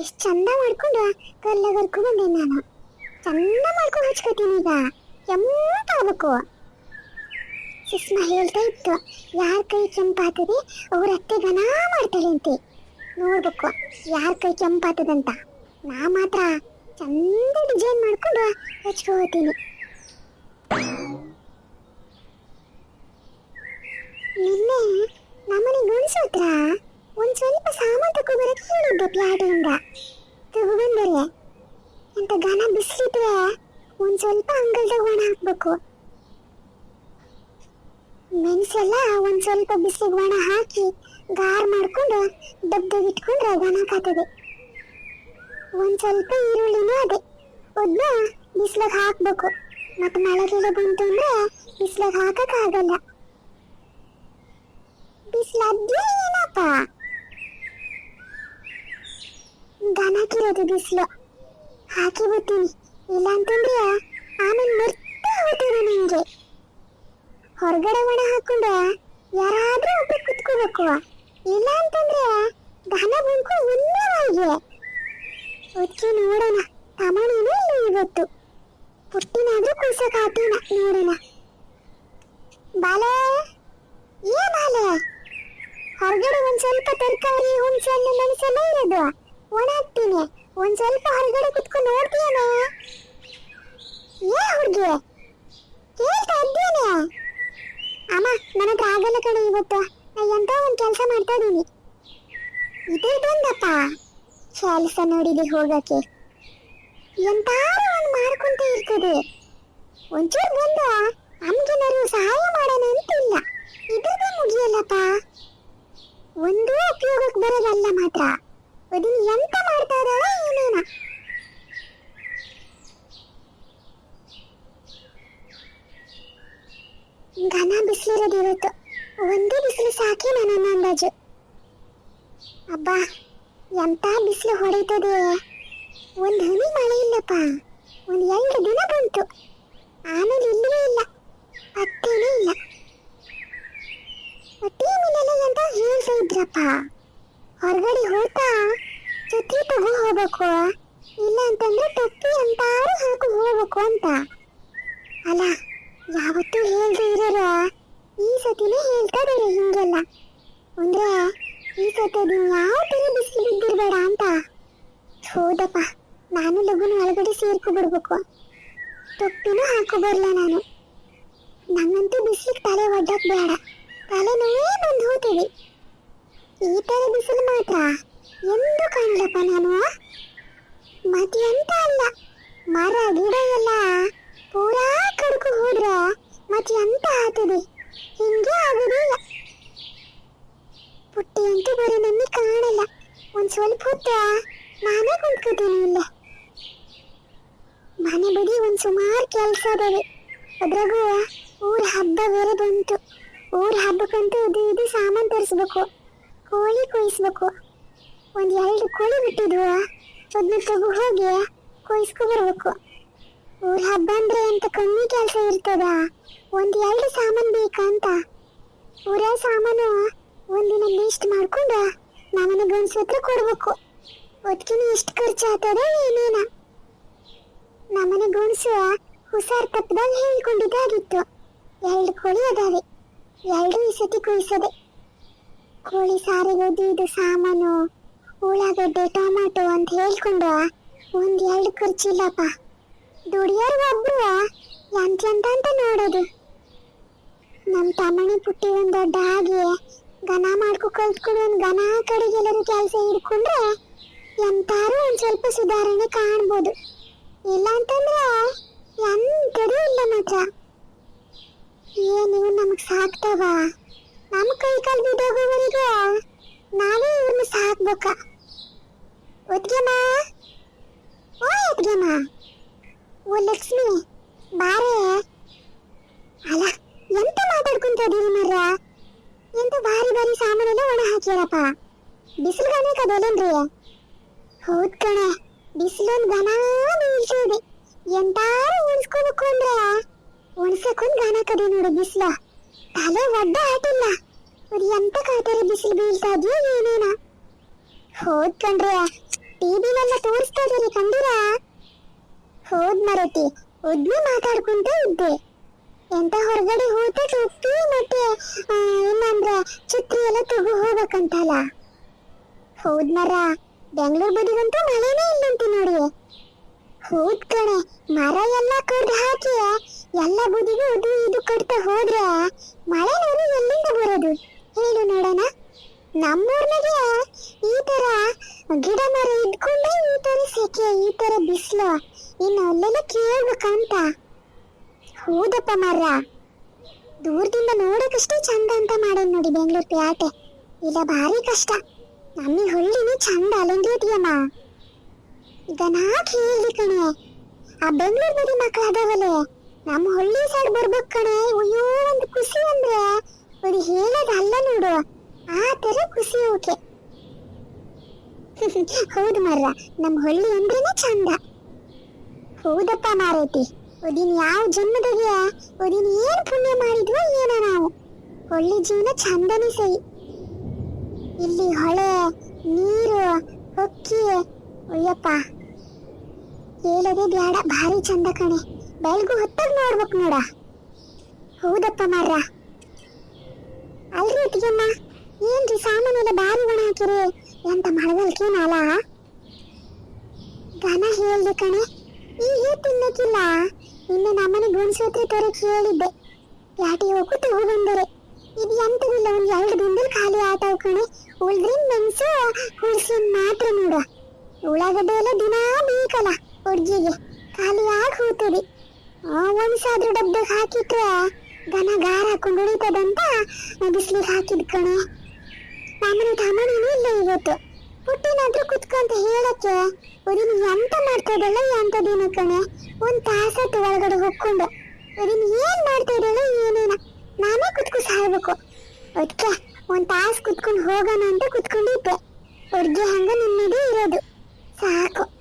ಎಷ್ಟು ಚಂದ ಮಾಡ್ಕೊಂಡು ಕಲ್ಲಗರ್ಕು ಬಂದೆ ನಾನು. ಚಂದ ಮಾಡ್ಕೊಂಡು ಹಚ್ಕೋತೀನಿ ಈಗ. ಕೆಂಪಾಗಬೇಕು ಸುಷ್ಮಾ ಹೇಳ್ತಾ ಇತ್ತು, ಯಾರ ಕೈ ಕೆಂಪಾತದೆ ಅವ್ರ ಅತ್ತೆ ಗನ ಮಾಡ್ತಾಳೆ ಅಂತೆ. ನೋಡ್ಬೇಕು, ಯಾರ ಕೈ ಕೆಂಪಾತದಂತ ನಾ ಮಾತ್ರ ಚಂದ ಡಿಸೈನ್ ಮಾಡ್ಕೊಂಡು ಹಚ್ಕೋತೀನಿ. ನಿನ್ನೆ ನಮ್ಮನೆ ಗಂಡಸ ಹತ್ರ ಒಂದ್ ಸ್ವಲ್ಪ ಸಾಮಾನು ತಗೋಬರಕ್ಕೆ ಹೇಳಿದ್ದೆ ಪ್ಲಾಟಿಂದ. ತಗೊಬಂದರೆ ಅಂತ ಘನ ಬಿಸಿಲಿದ್ರೆ ಒಂದ್ ಸ್ವಲ್ಪ ಅಂಗಲ್ದಾಗ ಒಣ ಹಾಕ್ಬೇಕು. ಮೆಣಸೆಲ್ಲ ಒಂದ್ ಸ್ವಲ್ಪ ಬಿಸಿಲಿಗೆ ಒಣ ಹಾಕಿ ಗಾರ್ ಮಾಡ್ಕೊಂಡು ಡಬ್ದಾಗ ಇಟ್ಕೊಂಡ್ರೆ ಘನ ಕಾತದೆ ಒಂದ್ ಸ್ವಲ್ಪ ಈರುಳ್ಳಿನೂ ಅದೇ ಒದ್ದ ಬಿಸಿಲಾಗ ಹಾಕ್ಬೇಕು. ಮತ್ತೆ ಮಳೆ ಬಂತು ಅಂದ್ರೆ ಬಿಸಿಲಾಗ ಹಾಕಕ್ ಆಗಲ್ಲ. ಬಿಸಿಲಾದ್ಯ ಏನಪ್ಪ? ದನಕಿರೋದು ಬಿಸಿಲು. ಹಾಕಿ ಬಿಡ್ತೀನಿ. ಇಲ್ಲ ಅಂತಂದ್ರೆ ಆಮೇಲೆ ಮರ್ತಾ ಹೋಗ್ತದೆ ನಿಂಗೆ. ಹೊರಗಡೆ ಒಣ ಹಾಕೊಂಡು ಯಾರಾದ್ರೂ ಒಬ್ರು ಕುತ್ಕೋಬೇಕು. ಇಲ್ಲ ಅಂತಂದ್ರೆ ದನ ಬಂಕು ಒಂದೇ ಒಚ್ಚಿ ನೋಡೋಣ. ತಮಣಿನೂ ಇಲ್ಲ ಇವತ್ತು. ಪುಟ್ಟಿನಾದ್ರೂ ಕುಸಕಾತೀನ ನೋಡೋಣ. ಬಾಲೆ? ಏ ಬಾಲೆ? ಹೊರಗಡೆ ಒಂದ್ ಸ್ವಲ್ಪ ತರಕಾರಿ ಹುಣಸೆ ಹಣ್ಣು ಮೆಣಸೆಲ್ಲ ಇರೋದು. ಒಣ ಹಾಕ್ತೀನಿ ಒಂದ್ ಸ್ವಲ್ಪ ಹೊರಗಡೆ ಕುತ್ಕೊಂಡು ನೋಡ್ತೀಯನ? ಏ ಹುಡುಗಿ? ಕೇಳ್ತಾ ಇದ್ದೇನೆ ಅಮ್ಮ, ನನ್ನ ಹತ್ರ ಆಗಲ್ಲ ಕಣೆ ಇವತ್ತು. ಎಂತ ಒಂದ್ ಕೆಲಸ ಮಾಡ್ತಾ ಇದೀನಿ ಬಂದಪ್ಪ ಕೆಲಸ ನೋಡಿದೆ ಹೋಗಕ್ಕೆ. ಎಂತಾರು ಒಂದ್ ಮಾಡ್ಕೊಂತ ಇರ್ತದೆ ಒಂಚೂರು ಬಂದು ನಮ್ಗೇನಾದ್ರು ಸಹಾಯ ಮಾಡೋಣ ಅಂತಿಲ್ಲ. ಇದ್ರದ್ದು ಮುಗಿಯಲ್ಲಪ್ಪ. ಒಂದು ಉಪಯೋಗಕ್ಕೆ ಬರೋದಲ್ಲ ಮಾತ್ರ. ಅದನ್ನ ಎಂತ ಮಾಡ್ತಾ ಇದ್ದಾಳ ಏನೇನ ಘನ ಬಿಸಿಲಿರೋದು ಇವತ್ತು. ಒಂದೇ ಬಿಸಿಲು ಸಾಕಿ ನನ್ನ ಅಂದಾಜು. ಅಬ್ಬಾ, ಎಂತ ಬಿಸಿಲು ಹೊಡೀತದೆ ಒಂದು ಹನಿ ಮಳೆ ಇಲ್ಲಪ್ಪ. ಒಂದು ಎರಡು ದಿನ ಬಂತು. ಆಮೇಲೆ ಇಲ್ಲವೇ ಇಲ್ಲ. ಪತ್ತೇನೇ ಇಲ್ಲ. ಟಿ ವಿಲೆಲ್ಲ ಎಂತ ಹೇಳ್ತಾ ಇದ್ರಪ್ಪ. ಹೊರಗಡೆ ಹೋಗ್ತಾ ಛತ್ರಿ ತಗೋ ಹೋಗ್ಬೇಕು ಇಲ್ಲ ಅಂತಂದ್ರೆ ಟೊಪ್ಪಿ ಅಂತಾರು ಹಾಕಿ ಹೋಗ್ಬೇಕು ಅಂತ ಅಲ್ಲ ಯಾವತ್ತೂ ಹೇಳ್ದೆ ಇರೋರು ಈ ಸತಿನೇ ಹೇಳ್ತಾ ಇದಾರೆ ಹಿಂಗೆಲ್ಲ ಅಂದ್ರೆ ಈ ಸತಿ ಅದು ಯಾವ ತರ ಬಿಸಿಲು ಬಿದ್ದಿರ್ಬೇಡ ಅಂತ ಹೌದಪ್ಪ ನಾನು ಲಗುನ ಒಳಗಡೆ ಸೇರ್ಕೊ ಬಿಡ್ಬೇಕು ಟೊಪ್ಪಿನೂ ಹಾಕೋ ಬರಲ್ಲ ನಾನು ನಂಗಂತೂ ಬಿಸಿಲಿಗೆ ತಲೆ ಒಡ್ಡಕ್ ಬೇಡ ತಲೆ ನೋವೇ ಬಂದು ಹೋಗ್ತೀವಿ ಈ ತರ ಬಿಸಿಲು ಮಾತ್ರ. ಎಂದು ಕಾಣಲಪ್ಪ ನಾನು? ಮತ್ತೆ ಎಂತ ಅಲ್ಲ. ಮರ, ಗಿಡ ಎಲ್ಲ ಪೂರಾ ಕಡ್ಕು ಹೋದ್ರೆ ಮತ್ತೆ ಎಂತ ಆಗ್ತದೆ? ಹಿಂಗೆ ಆಗೋದಿಲ್ಲ ಪುಟ್ಟಿ ಅಂತೂ ಬರೀ ನನ್ನ ಕಾಣಲ್ಲ. ಒಂದ್ ಸ್ವಲ್ಪ ಹೊತ್ತು ನಾನೇ ಕುಂತ್ಕೋತೀನಿ ಇಲ್ಲೇ. ಮನೆ ಬದಿ ಒಂದ್ ಸುಮಾರು ಕೆಲಸ ಅದಾವೆ. ಅದ್ರಾಗೂ ಊರ ಹಬ್ಬ ಬೇರೆ ಬಂತು. ಊರ ಹಬ್ಬಕ್ಕಂತೂ ಇದು ಇದು ಸಾಮಾನು ತರಿಸ್ಬೇಕು. ಕೋಳಿ ಕೊಯ್ಸ್ಬೇಕು. ಒಂದ್ ಎರಡು ಕೋಳಿ ಬಿಟ್ಟಿದ್ವು? ಅದನ್ನ ತಗೋ ಹೋಗಿ ಕೊಯ್ಸ್ಕೊ ಬರ್ಬೇಕು. ಊರ ಹಬ್ಬ ಅಂದ್ರೆ ಅಂತ ಕಮ್ಮಿ ಕೆಲಸ ಇರ್ತದ? ಒಂದ್ ಎರಡು ಸಾಮಾನು ಬೇಕಂತ. ಊರ ಸಾಮಾನು ಒಂದಿನ ಲಿಸ್ಟ್ ಮಾಡ್ಕೊಂಡು ನಮ್ಮನೆ ಗಂಡ್ಸ ಹತ್ರ ಕೊಡ್ಬೇಕು. ಒದ್ಕಿನ ಎಷ್ಟು ಖರ್ಚು ಆಗ್ತದ ಏನೇನ? ನಮ್ಮನೆ ಗುಣಸು ಹುಷಾರ್ ತಪ್ಪದಾಗ ಹೇಳ್ಕೊಂಡಿದ್ದಾಗಿತ್ತು. ಎರಡು ಕೋಳಿ ಅದಾವೆ. ಎರಡು ಈ ಸತಿ ಕುಯ್ಸದೆ. ಕೋಳಿ ಸಾರಿಗೆ ಅದು ಸಾಮಾನು, ಉಳ್ಳಾಗಡ್ಡೆ, ಟೊಮಾಟೊ ಅಂತ ಹೇಳ್ಕೊಂಡು ಒಂದ್ ಎರಡು ಖರ್ಚಿಲ್ಲಪ್ಪ ದುಡಿಯೋರು ಒಬ್ರು, ಎಂತ ಅಂತ ನೋಡೋದು. ನಮ್ ತಮ್ಮಣಿ ಪುಟ್ಟಿ ಒಂದ್ ದೊಡ್ಡ ಹಾಗೆ ಗನ ಮಾಡ್ಕೊ ಕಲ್ತ್ಕೊಂಡು ಒಂದ್ ಗನ ಕಡೆಗೆಲ್ಲರೂ ಕೆಲಸ ಹಿಡ್ಕೊಂಡ್ರೆ ಎಂತಾರು ಒಂದ್ ಸ್ವಲ್ಪ ಸುಧಾರಣೆ ಕಾಣ್ಬೋದು. ಇಲ್ಲ ಅಂತಂದ್ರೆ ಎಂತದೂ ಇಲ್ಲ ಮಾತ್ರ ಏನು ನಮಗ್ ಸಾಕ್ತಾವ? ನಮ್ ಕೈ ಕಾಲ್ ಬಿದ್ದೋಗೋವರೆಗೂ ನಾವೇ ಇವ್ರನ್ನ ಸಾಕ್ಬೇಕ. ಒದ್ಗೆಮ್ಮ ಓ ಒದ್ಗೆಮ್ಮ ಓ, ಲಕ್ಷ್ಮಿ, ಬಾರೆ. ಅಲ್ಲ, ಎಂತ ಮಾತಾಡ್ಕೊಂತ ಇದೀರಿ ಮರ್ರ? ಎಂತ ಬಾರಿ ಬಾರಿ ಸಾಮಾನೆಲ್ಲ ಒಣ ಹಾಕ್ಯಾರಪ್ಪ. ಬಿಸಿಲು ಗಾನೆ ಕದೋಲೇನ್ರಿ? ಹೌದ್ ಕಣೆ, ಬಿಸಿಲೊಂದ್ ಘನ ಬೀಳ್ತಿದೆ ಎಂತಾರು ಉಣಿಸ್ಕೋಬೇಕು ಅಂದ್ರೆ ಒಣಸಕ್ಕೊಂದ್ ಘನ ಕದಿ ನೋಡು ಬಿಸಿಲು. ತಲೆ ಒಡ್ಡ ಆಟಿಲ್ಲ ಎಂತ ಕಾತರ ಬಿಸಿಲು ಬೀಳ್ತಾ ಇದೆಯೋ ಏನೇನ. ಹೋದ್ ಕಣ್ರಿ ಟಿವಿಲೆಲ್ಲ ತೋರಿಸ್ತಾ ಇದ್ದೀರಿ ಕಂಡಿರಾ? ಹೋದ್ ಮರತಿ ಒದ್ನೆ ಮಾತಾಡ್ಕೊಂತ ಇದ್ದೆ. ಎಂತ ಹೊರಗಡೆ ಹೋದ ಟೊಪ್ಪಿ ಮತ್ತೆ ಏನಂದ್ರೆ ಛತ್ರಿ ಎಲ್ಲ ತಗೋ ಹೋಗ್ಬೇಕಂತಲ್ಲ. ಹೌದ್ ಮರ, ಬೆಂಗಳೂರು ಬದಿಗಂತೂ ಮಳೆನೇ ಇಲ್ಲಂತೆ ನೋಡಿ ಹೌದ್ ಕಣೆ ಮರ ಎಲ್ಲ ಕಡ್ದು ಹಾಕಿ, ಎಲ್ಲ ಬುದಿಗೂ ಇದು ಇದು ಕಟ್ತಾ ಹೋದ್ರೆ ಮಳೆ ನೀರು ಎಲ್ಲಿಂದ ಬರೋದು? ಹೇಳು ನೋಡೋಣ. ನಮ್ಮೂರ್ನಾಗೆ ಈ ತರ ಗಿಡ ಮರ ಇದ್ಕೊಂಡೆ ಈ ತರ ಸೆಕೆ, ಈ ತರ ಬಿಸಿಲು. ಇನ್ನು ಅಲ್ಲೆಲ್ಲ ಕೇಳ್ಬೇಕಂತ. ಹೌದಪ್ಪ ಮರ ದೂರದಿಂದ ನೋಡಕ್ಕಷ್ಟೇ ಚಂದ ಅಂತ ಮಾಡೋದು ನೋಡಿ ಬೆಂಗಳೂರು ಪ್ಯಾಟೆ. ಇಲ್ಲ, ಭಾರಿ ಕಷ್ಟ. ನಮ್ಮ ಹಳ್ಳಿನೇ ಚಂದ ಅಲ್ಲಂಗೇಟಿಯಮ್ಮ ನಾ ಕೇಳಿ ಕಣೆ. ಆ ಬೆಂಗಳೂರು ಬದಿ ಮಕ್ಳು ಅದಾವಲೆ. ನಮ್ಮ ಹಳ್ಳಿ ಸೈಡ್ ಬರ್ಬೇಕು ಕಣೆ. ಅಯ್ಯೋ, ಒಂದು ಖುಷಿ ಅಂದ್ರೆ. ಅದು ಹೇಳೋದು ಅಲ್ಲ ನೋಡು. ಆ ತರ ಖುಷಿ ಓಕೆ ಹೌದು ಮರ್ರ. ನಮ್ಮ ಹಳ್ಳಿ ಅಂದ್ರೇನೆ ಚಂದ. ಹೌದಪ್ಪ ಮಾರೈತಿ. ಒದಿನ ಯಾವ ಜನ್ಮದಾಗೆ ಒದಿನ ಏನ್ ಪುಣ್ಯ ಮಾಡಿದ್ವೋ ಏನೋ ನಾವು. ಹೊಳ್ಳಿ ಜೀವನ ಚಂದನೇ ಸೈ ಇಲ್ಲಿ ಹೊಳೆ, ನೀರು, ಹೊಕ್ಕಿ, ಅಯ್ಯಪ್ಪ. ಹೇಳೋದೇ ಬ್ಯಾಡ ಭಾರಿ ಚಂದ ಕಣೆ. ಬೆಳಗು ಹೊತ್ತಾಗ ನೋಡ್ಬೇಕು ನೋಡ. ಹೌದಪ್ಪ ಮಾರ್ರ. ಅಲ್ರಿ ಅತ್ತಿಗೆಮ್ಮ ಏನ್ರಿ ಸಾಮಾನೆಲ್ಲ ಬಾರಿ ಒಣ ಹಾಕಿರಿ? ಎಂತ ಮಳಗಲ್ಕೇನಲ್ಲ ಗನ ಹೇಳ್ದೆ ಕಣೆ, ಈ ತಿನ್ನಕ್ಕಿಲ್ಲ. ಇನ್ನು ನಮ್ಮನೆ ಗುಣಸೂತ್ರ ತರಕ್ ಕೇಳಿದ್ದೆ. ಯಾಟಿ ಹೋಗು ತಗೊಂಡ್ಬಂದರೆ ಇದು ಎಂತದಿಲ್ಲ, ಒಂದು ಎರಡು ದಿನದಲ್ಲಿ ಖಾಲಿ ಆತಾವ್ ಕಣೆ. ಉಳ್ದ್ರಿಂದ ಮೆಣಸು ಹುಳ್ಸಿನ ಮಾತ್ರ ನೋಡು. ಉಳ್ಳಾಗಡ್ಡೆ ಎಲ್ಲ ದಿನಾ ಬೇಕಲ್ಲ ಹುಡ್ಗಿಗೆ ಖಾಲಿ ಆಗಿ ಹೋಗ್ತದೆ ಒಂದ್ಸಾದ್ರೂ ಡಬ್ಬಕ್ಕೆ ಹಾಕಿಟ್ರೆ ದನ ಗಾರ ಹಾಕೊಂಡು ಉಳಿತದಂತ ಬಿಸಿಲಿಗೆ ಹಾಕಿದ್ ಕಣೆ. ನಮ್ಮನೆ ಇಲ್ಲ ಇವತ್ತು. ಪುಟ್ಟಿನಾದ್ರೂ ಕುತ್ಕೊಂತ ಹೇಳಕ್ಕೆ ಒದಿನ ಎಂತ ಮಾಡ್ತಾ ಎಂತ ದಿನ ಕಣೆ. ಒಂದ್ ತಾಸತ್ತು ಒಳಗಡೆ ಹೊಕ್ಕೊಂಡು ಒದಿನ ಏನ್ ಮಾಡ್ತಾ ಇದ್ದಾಳೆ ಏನೇನ, ನಾನೇ ಕುತ್ಕೊ ಸಾಯ್ಬೇಕು. ಅದಕ್ಕೆ ಒಂದ್ ತಾಸ್ ಕುತ್ಕೊಂಡು ಹೋಗೋಣ ಅಂತ ಕುತ್ಕೊಂಡಿದ್ದೆ. ಅಡ್ಗೆ ಹಂಗ ನಿಮ್ಮದೇ ಇರೋದು. ಸಾಕು.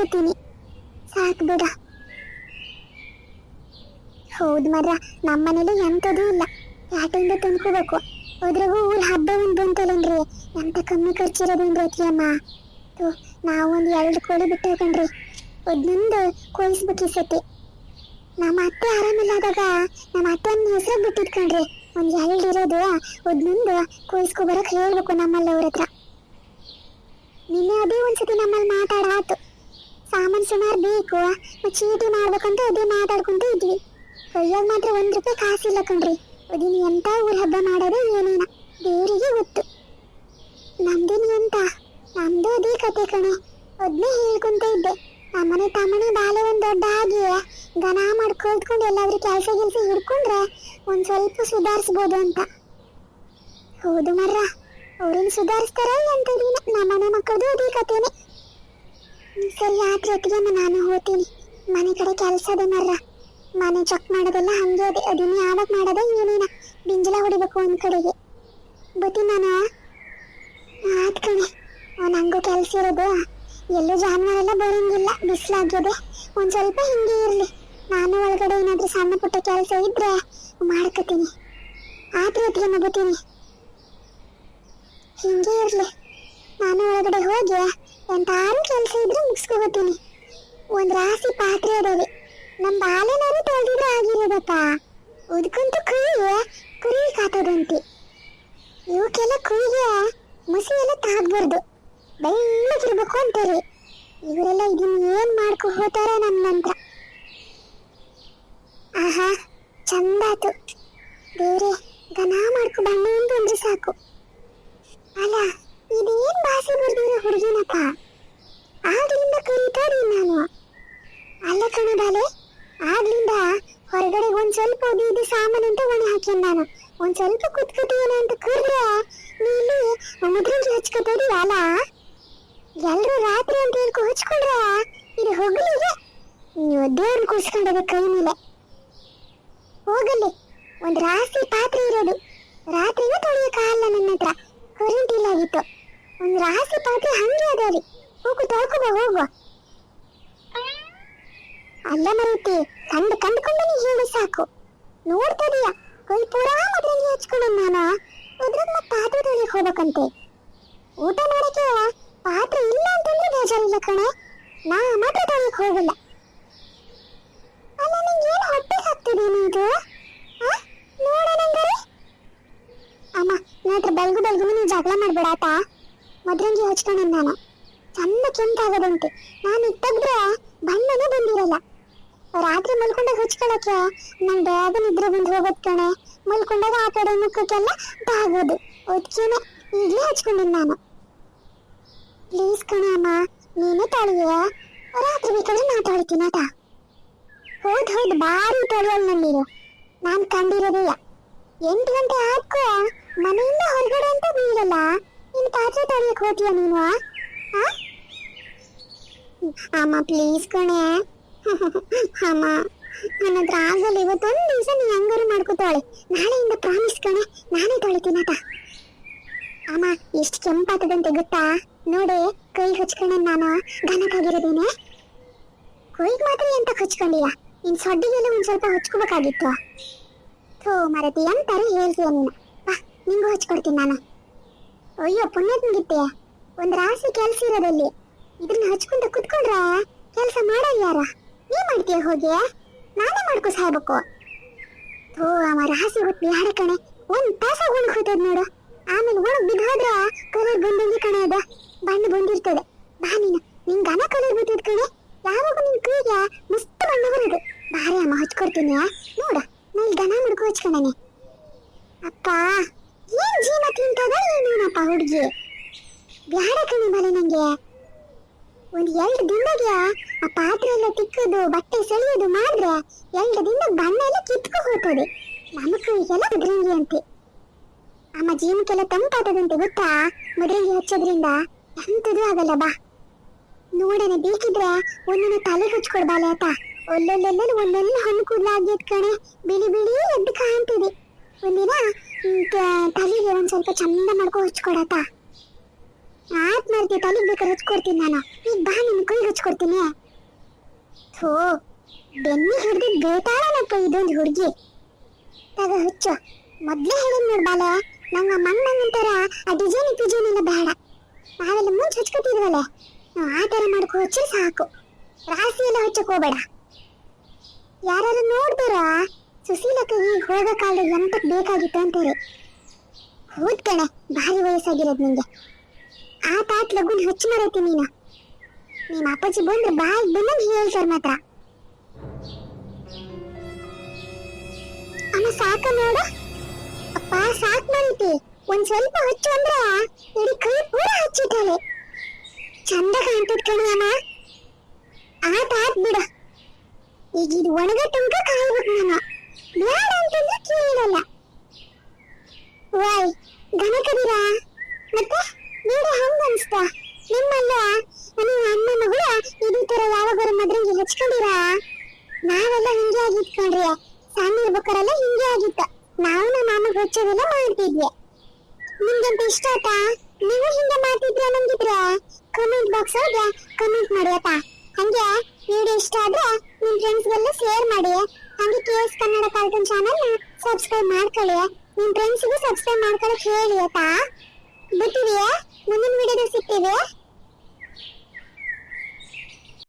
ಸಾಕು ಬಿಡ ಹೌದು ಮರ ನಮ್ಮನೇಲಿ ಎಂಥದೂ ಇಲ್ಲ. ಯಾಟಿಂದ ತಂದ್ಕೋಬೇಕು ಅದ್ರಾಗೂ ಊಲ್ ಹಬ್ಬ ಒಂದು ಬಂತಲ್ಲನ್ರಿ ಎಂತ ಕಮ್ಮಿ ಖರ್ಚಿರೋದೇನ್ರಿ ಅತಿಯಮ್ಮ ನಾವೊಂದು ಎರಡು ಕೋಳಿ ಬಿಟ್ಟು ಹೋಗಣ್ರಿ ಅದನ್ನೊಂದು ಕೊಯ್ಸ್ಬೇಕು ಸತಿ. ನಮ್ಮ ಅತ್ತೆ ಆರಾಮಿಲ್ಲಾದಾಗ, ನಮ್ಮ ಅತ್ತೆಯನ್ನ ಹೆಸರು ಬಿಟ್ಟಿದ್ ಒಂದು ಎರಡು ಇರೋದು ಅದನ್ನೊಂದು ಕೊಯ್ಸ್ಕೊ ಹೇಳ್ಬೇಕು ನಮ್ಮಲ್ಲಿ ಅವ್ರ ಹತ್ರ. ನಿನ್ನೆ ಅದೇ ಒಂದ್ಸತಿ ನಮ್ಮಲ್ಲಿ ಮಾತಾಡಾತು. ಸಾಮಾನ್ ಸುಮಾರು ಬೇಕು. ಚೀಟಿ ಮಾಡ್ಬೇಕಂತ ಅದೇ ಮಾತಾಡ್ಕೊಂತ ಇದ್ವಿ. ಕೈಯಾಗ ಮಾತ್ರ ಒಂದ್ ರೂಪಾಯಿ ಕಾಸಿಲ್ಲ ಕಣ್ರಿ. ಅದಿನ ಎಂತ ಊರ್ ಹಬ್ಬ ಮಾಡೋದು ಏನೇನ. ದೇವರಿಗೆ ಗೊತ್ತು. ನಮ್ದೇನು ಎಂತ? ನಮ್ದು ಅದೇ ಕತೆ ಕಣೆ. ಅದ್ನೇ ಹೇಳ್ಕೊಂತ ಇದ್ದೆ. ನಮ್ಮನೆ ತಮ್ಮನೆ ಬಾಲೆ ಒಂದ್ ದೊಡ್ಡ ಆಗಿ ದನ ಮಾಡ್ಕೊಳ್ತ್ಕೊಂಡು ಎಲ್ಲಾದ್ರೂ ಕೆಲಸ ಗಿಲ್ಸ ಹಿಡ್ಕೊಂಡ್ರೆ ಒಂದ್ ಸ್ವಲ್ಪ ಸುಧಾರಿಸ್ಬೋದು ಅಂತ. ಹೌದು ಮರ್ರ. ಅವ್ರನ್ನ ಸುಧಾರಿಸ್ತಾರ ಎಂತ ನಮ್ಮನೆ ಮಕ್ಕಳದು ಅದೇ ಕತೆನೆ. ಸರಿ, ಆದ್ರೆ ಹೊತ್ತಿಗೆ ನಾನು ಹೋಗ್ತೀನಿ. ಮನೆ ಕಡೆ ಕೆಲಸ ಅದ ಮರ್ರ. ಮನೆ ಚೆಕ್ ಮಾಡೋದೆಲ್ಲ ಹಂಗೆ ಅದೇ ಅದನ್ನ ಯಾವಾಗ ಮಾಡೋದ ಏನೇನ? ಬಿಂಜಲ ಹೊಡಿಬೇಕು ಒಂದ್ ಕಡೆಗೆ. ಬತ್ತಿ ನಾನು ಆತ್ ಕಣೆ. ನಂಗೂ ಕೆಲಸ ಇರೋದು. ಎಲ್ಲೂ ಜಾನುವಾರೆಲ್ಲ ಬರೋಂಗಿಲ್ಲ. ಬಿಸಿಲಾಗ್ಯದೆ. ಒಂದ್ ಸ್ವಲ್ಪ ಹಿಂಗೆ ಇರ್ಲಿ. ನಾನು ಒಳಗಡೆ ಏನಾದ್ರೂ ಸಣ್ಣ ಪುಟ್ಟ ಕೆಲಸ ಇದ್ರೆ ಮಾಡ್ಕೋತೀನಿ. ಆದ್ರೆ ಹೊತ್ತಿಗೆ ಬತ್ತೀನಿ. ಹಿಂಗೆ ಇರ್ಲಿ. ನಾನು ಒಳಗಡೆ ಹೋಗಿ ಎಂತಾರು ಕೆಲಸ ಇದ್ರೆ ಮುಗಿಸ್ಕೋತೀನಿ ಒಂದ್ ರಾಸಿ ಪಾತ್ರೆ ಅದಾವೆ ನಮ್ ಬಾಲೆನಾರು ತೊಳೆದಿದ್ರೆ ಆಗಿರೋದಪ್ಪ ಉದ್ಕಂತೂ ಕುಯ್ಯೆ ಕುರಿ ಕಾತದಂತೆ. ಇವಕ್ಕೆಲ್ಲ ಕುಯಿಗೆ ಮುಸಿ ಎಲ್ಲ ತಾಗ್ಬಾರ್ದು. ಬೆಳ್ಳಗಿರ್ಬೇಕು ಅಂತಾರೆ. ಇವರೆಲ್ಲ ಇದನ್ನ ಏನ್ ಮಾಡ್ಕೊ ಹೋತಾರ ನಮ್ ನಂತರ ಆಹಾ, ಚಂದಾತು. ದೇವ್ರೆ ಗನ ಮಾಡ್ಕೊ ಬಣ್ಣ ಅಂದ್ರೆ ಸಾಕು. ಅಲ್ಲ ಇದೇನ್ ಭಾಷೆ ಬರ್ದಿರೋ ಹುಡುಗಿನಪ್ಪ ಆಗ್ಲಿಂದ ಕರೀತಾ ಇದೀನಿ ನಾನು. ಅಲ್ಲ ಕಣದಾಲೆ ಆಗ್ಲಿಂದ ಹೊರಗಡೆ ಒಂದ್ ಸ್ವಲ್ಪ ಅದು ಇದು ಸಾಮಾನು ಅಂತ ಒಣ ಹಾಕ್ಯನ್ ನಾನು. ಒಂದ್ ಸ್ವಲ್ಪ ಕುತ್ಕೋತೀನ ಅಂತ ಕರ್ರೆ ನೀನು ಇಲ್ಲಿ ಮುದ್ರಂಗಿ ಹಚ್ಕೋತೀರಿ ಅಲ್ಲ? ಎಲ್ರು ರಾತ್ರಿ ಅಂತ ಹೇಳ್ಕೊ ಹಚ್ಕೊಂಡ್ರೆ ಇದು ಹೋಗಲಿ ನೀವು ದೇವ್ರನ್ನ ಕೂರ್ಸ್ಕೊಂಡದ ಕೈ ಮೇಲೆ? ಹೋಗಲ್ಲಿ, ಒಂದ್ ರಾಶಿ ಪಾತ್ರೆ ಇರೋದು ರಾತ್ರಿನೂ ತೊಳೆಯಕ್ಕಾಗಲ್ಲ ನನ್ನ ಹತ್ರ ಕರೆಂಟ್ ಇಲ್ಲ ಆಗಿತ್ತು ರಾಶಿ ಪಾತ್ರೆ ಹಂಗೆ ಅದಾವ್ರಿ ಹೋಗು ತೊಳ್ಕೊಬ ಹೋಗುವ. ಅಲ್ಲ ಮರೀತಿ, ಕಂಡು ಕಂಡುಕೊಂಡು ನೀ ಹೇಳಿ ಸಾಕು. ನೋಡ್ತದೀಯ ಕೈ ಪೂರಾ ಮದ್ರಂಗಿ ಹಚ್ಕೊಂಡು ನಾನು ಅದ್ರಾಗ ಮತ್ತೆ ಪಾತ್ರೆ ತೊಳಿಯಕ್ ಹೋಗ್ಬೇಕಂತೆ. ಊಟ ಮಾಡಕ್ಕೆ ಪಾತ್ರೆ ಇಲ್ಲ ಅಂತಂದ್ರೆ ಬೇಜಾರಿಲ್ಲ ಕಣೆ. ನಾ ಮಾತ್ರ ತೊಳೆಯಕ್ ಹೋಗಿಲ್ಲ. ಅಲ್ಲ, ನಿಂಗೆ ಏನು ಹೊಟ್ಟೆ ಹಾಕ್ತಿದೀನಿ ಇದು ಆ? ನೋಡೋಣಂಗಾರೆ. ಅಮ್ಮ ನನ್ನ ಬೆಳಗು ಬೆಳಗು ನೀವು ಜಗಳ ಮಾಡ್ಬೇಡ ಆತ? ಮದ್ರಂಗಿ ಹಚ್ಕೊಂಡೆ ನಾನು ಚಂದ ಕೆಂಪಾಗದಂತೆ ನಾನು ಇಟ್ಟದ್ರೆ ಬಣ್ಣನೇ ಬಂದಿರಲ್ಲ ರಾತ್ರಿ ಮಲ್ಕೊಂಡಾಗ ಹಚ್ಕೊಳಕ್ಕೆ ನಂಗೆ ಬೇಗ ನಿದ್ರೆ ಬಂದು ಹೋಗೋದ್ ಕಣೆ ಮಲ್ಕೊಂಡಾಗ ಆ ಕಡೆ ಮುಖಕ್ಕೆಲ್ಲ ಬಾಗೋದು ಅದಕ್ಕೇನೆ ಈಗಲೇ ಹಚ್ಕೊಂಡಿನಿ ನಾನು ಪ್ಲೀಸ್ ಕಣೆ ಅಮ್ಮ ನೀನೇ ತೊಳೆಯ ರಾತ್ರಿ ಬೇಕಾದ್ರೆ ನಾ ತೊಳಿತೀನಿ ಆಟ ಹೌದ್ ಹೌದು ಭಾರಿ ತೊಳೆಯಲ್ ನನ್ನೀರು ನಾನು ಕಂಡಿರೋದಿಲ್ಲ ಎಂಟು ಗಂಟೆ ಆದ್ಕೋ ಮನೆಯಿಂದ ಹೊರಗಡೆ ಅಂತ ಬೀಳಲ್ಲ ನೀನು ಪಾತ್ರೆ ತೊಳಿಯಕ್ ಹೋಗ್ತೀಯ ನೀನು? ಅಮ್ಮ ಪ್ಲೀಸ್ ಕಣೆ. ಅಮ್ಮ, ನನ್ನ ಆಗಲ್ಲ ಇವತ್ತೊಂದು ದಿವಸ ನೀ ಹೆಂಗಾರು ಮಾಡ್ಕೋತಾಳೆ. ನಾಳೆಯಿಂದ ಪ್ರಾಮಿಸ್ ಕಣೆ, ನಾನೇ ತೊಳಿತೀನಟ ಅಮ್ಮ, ಎಷ್ಟು ಕೆಂಪಾತದಂತೆ ಗೊತ್ತಾ? ನೋಡಿ, ಕೈ ಹಚ್ಕೊಂಡೆ ನಾನು? ಘನಕ್ಕಾಗಿರೋದೇನೆ? ಕೈಗೆ ಮಾತ್ರ ಎಂತ ಹಚ್ಕೊಂಡಿಲ್ಲ ನಿನ್ ಸೊಡ್ಡಿಗೆಲ್ಲ ಒಂದ್ ಸ್ವಲ್ಪ ಹಚ್ಕೋಬೇಕಾಗಿತ್ತು. ಥೋ, ಮರತಿ, ಎಂತಾರು ಹೇಳ್ತೀಯ ನೀನು. ಬಾ, ನಿಂಗೂ ಹಚ್ಕೊಡ್ತೀನಿ ನಾನು. ಅಯ್ಯೋ ಪುಣ್ಯದಂಗಿತ್ತೆ ಒಂದ್ ರಾಸಿ ಕೆಲ್ಸ ಇರೋದಲ್ಲಿ. ಇದನ್ನ ಹಚ್ಕೊಂಡು ಕುತ್ಕೊಂಡ್ರೆ ಕೆಲಸ ಮಾಡೋದು ಯಾರ? ನೀ ಮಾಡ್ತೀಯ ಹೋಗಿ? ನಾನೇ ಮಾಡ್ಕೋ ಸಾಯ್ಬೇಕು. ಓ ಅವ ರಾಸಿ ಹೊತ್ತು ಯಾರ ಕಣೆ? ಒಂದ್ ತಾಸ ಒಣಗ್ ನೋಡು. ಆಮೇಲೆ ಒಣಗ್ ಬಿದ್ದು ಕಲರ್ ಬಂದಂಗೆ ಕಣೆ ಅದ ಬಣ್ಣ ಬಂದಿರ್ತದೆ. ಬಾ ನೀನು. ನಿಂಗೆ ಘನ ಕಲರ್ ಬಿಟ್ಟಿದ್ ಕಣೆ. ಯಾವಾಗ ನಿನ್ ಕೈಗೆ ಮಸ್ತ್ ಬಣ್ಣ ಬರೋದು. ಬಾರಿ ಅಮ್ಮ, ಹಚ್ಕೊಡ್ತೀನಿ ನೋಡ. ನಾ ಇಲ್ಲಿ ಘನ ಮಾಡ್ಕೊ ಹಚ್ಕೊಂಡನೆ ಅಪ್ಪ ಜೀವ ತಿಂತದ ಏನೇನಪ್ಪ ಹುಡುಗಿ. ಬ್ಯಾಡ ಕಣೆ ಬಲೆ ನಂಗೆ. ಒಂದ್ ಎರಡು ದಿನದಾಗ ಆ ಪಾತ್ರೆ ಎಲ್ಲ ತಿಕ್ಕದು, ಬಟ್ಟೆ ಸೆಳೆಯೋದು ಮಾಡಿದ್ರೆ ಎರಡು ದಿನ ಬಣ್ಣ ಎಲ್ಲ ಕಿತ್ಕೊ ಹೋಗ್ತದೆ. ನಮ್ಮ ಕೈಗೆಲ್ಲ ಮುದ್ರಂಗಿ ಅಂತೆ. ಅಮ್ಮ ಜೀವಕ್ಕೆಲ್ಲ ತಂಪಾತದಂತೆ ಗೊತ್ತಾ? ಮುದ್ರಂಗಿ ಹಚ್ಚೋದ್ರಿಂದ ಎಂತದೂ ಆಗಲ್ಲ, ಬಾ. ನೋಡನೆ ಬೇಕಿದ್ರೆ ಒಂದೊಂದು ತಲೆ ಹಚ್ಕೊಡ್ಬಾಲೆ ಆತ. ಒಳ್ಳೊಳ್ಳೆಲ್ಲ ಒಂದೊಂದು ಹಣ್ಣು ಕೂದಲಾಗ್ಯದ ಕಣೆ. ಬಿಳಿ ಬಿಳಿ ಎದ್ದು ಕಾಣ್ತಿದೆ. ಒಂದಿನ ತಲೆಗೆ ಒಂದ್ ಸ್ವಲ್ಪ ಚಂದ ಮಾಡ್ಕೊ ಹಚ್ಕೊಡತ್ತ ಆತ್ ಮಾಡ್ತಿ ತಲೆಗೆ ಬೇಕಾದ್ರೆ ಹಚ್ಕೊಡ್ತೀನಿ ನಾನು. ಈಗ ಬಾ ನಿನ್ ಕೈ ಹಚ್ಕೊಡ್ತೀನಿ ಥೋ, ಬೆನ್ನಿ ಹಿಡ್ದು ಬೇತಾಳನಪ್ಪ ಇದೊಂದು ಹುಡುಗಿ. ತಗ, ಹುಚ್ಚು. ಮೊದ್ಲೇ ಹೇಳಿದ್ ನೋಡ್ಬಾಲೆ ನಂಗ ಮಂಗ್ ಅಂತಾರ ಆ ಡಿಸೈನ್ ಪಿಜೈನ್ ಎಲ್ಲ ಬೇಡ. ನಾವೆಲ್ಲ ಮುಂಚೆ ಹಚ್ಕೊತಿದ್ವಲ್ಲ. ಆ ಥರ ಮಾಡ್ಕೊ, ಹಚ್ಚಿ ಸಾಕು. ರಾಸಿ ಎಲ್ಲ ಹಚ್ಚಕ್ ಹೋಗ್ಬೇಡ. ಯಾರು ನೋಡ್ತಾರ? ಸುಶೀಲಕ್ಕೆ ಈ ಹೋಗ ಕಾಲ ಎಂತಕ್ ಬೇಕಾಗಿತ್ತು ಅಂತಾರೆ. ಹೌದ್ ಕಣ, ಭಾರಿ ವಯಸ್ಸಾಗಿರೋದು ನಿಂಗೆ. ಆ ತಾತ್ ಲಗುನ್ ಹಚ್ಚಿ ಮರೈತಿ ನೀನು. ನಿಮ್ಮ ಅಪ್ಪಾಜಿ ಬಂದ್ರೆ ಬಾಯಿ ಬಂದಂಗೆ ಸರ್ ಮಾತ್ರ ಅಮ್ಮ ಸಾಕ ನೋಡು. ಅಪ್ಪ ಸಾಕ್ ಮರೈತಿ. ಒಂದ್ ಸ್ವಲ್ಪ ಹಚ್ಚು ಅಂದ್ರೆ ಇಡೀ ಕೈ ಪೂರ ಹಚ್ಚಿದ್ದಾಳೆ ಚಂದ ಕಾಣ್ತದ ಕಣಿ ಅಮ್ಮ. ಆ ತಾತ್ ಬಿಡು. ಈಗ ಇದು ಒಣಗ ತನಕ ಕಾಯ್ಬೇಕು ನಾನು. ಬ್ಯಾಡ ಅಂತಂದ್ರೆ ಕೇಳಲ್ಲ ವಾಯ್ ಘನ ಕದೀರಾ ಮತ್ತೆ ನೀರು ಹಂಗ ಅನ್ಸ್ತ ನಿಮ್ಮಲ್ಲ ನಿಮ್ಮ ಅಣ್ಣ ಮಗಳು ಇದೇ ತರ ಯಾವಾಗಾರ ಮದ್ರಂಗಿ ಹಚ್ಕೊಂಡಿರಾ ನಾವೆಲ್ಲ ಹಿಂಗೆ ಆಗಿತ್ಕೊಂಡ್ರಿ ಸಣ್ಣ ಇರ್ಬೇಕಾರೆಲ್ಲ ಹಿಂಗೆ ಆಗಿತ್ತ ನಾವು ನಮ್ಮ ಮಾಮಗೆ ಹಚ್ಚೋದೆಲ್ಲ ಮಾಡ್ತಿದ್ವಿ ನಿಮ್ಗಂತ ಇಷ್ಟ ಆತಾ ನೀವು ಹಿಂಗೆ ಮಾಡ್ತಿದ್ರೆ ನಂಗಿದ್ರೆ ಕಮೆಂಟ್ ಬಾಕ್ಸ್ ಒಳಗೆ ಕಮೆಂಟ್ ಮಾಡಿ ಆತಾ ಹಂಗೆ ವಿಡಿಯೋ ಇಷ್ಟ ಆದ್ರೆ ನಿಮ್ ಫ್ರೆಂಡ್ಸ್ಗೆಲ್ಲ ಶೇರ್ ಮಾಡಿ. ಹಂಗೆ K Kannada cartoon channel subscribe ಮಾಡ್ಕೊಳ್ಳಿ. ನಿಮ್ಮ ಫ್ರೆಂಡ್ಸ್ಗೂ ಸಬ್ಸ್ಕ್ರೈಬ್ ಮಾಡ್ಕೊಳ್ಳೋಕೆ ಹೇಳಿ, ಆಯ್ತಾ? ಬರ್ತೀವಿ ಮುಂದಿನ ವಿಡಿಯೋದಲ್ಲಿ ಸಿಗ್ತೀವಿ?